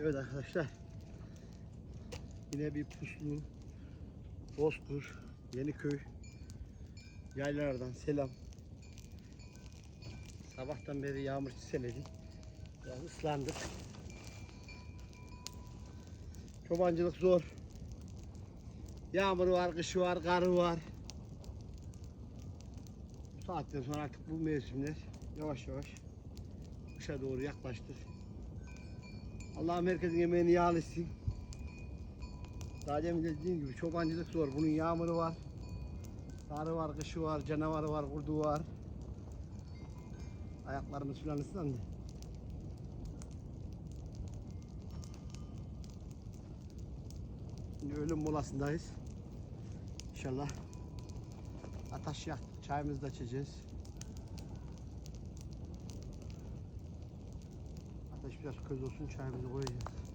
Evet arkadaşlar. Yine bir puslu Bozkur, Yeniköy yaylalardan selam. Sabahtan beri yağmur çiseledi. Biraz ıslandık. Çobancılık zor. Yağmur var, kışı var, karı var. Bu saatten sonra artık bu mevsimler yavaş yavaş kışa doğru yaklaştık. Allah'ım herkesin emeğini yağlı etsin. Daha demin de dediğim gibi çobancılık zor. Bunun yağmuru var. Karı var, kışı var, canavarı var, kurdu var. Ayaklarımız filan ıslandı. Şimdi ölüm molasındayız. İnşallah ateş yaktık. Çayımızı da içeceğiz. Ateş biraz köz olsun çayımızı koyacağız.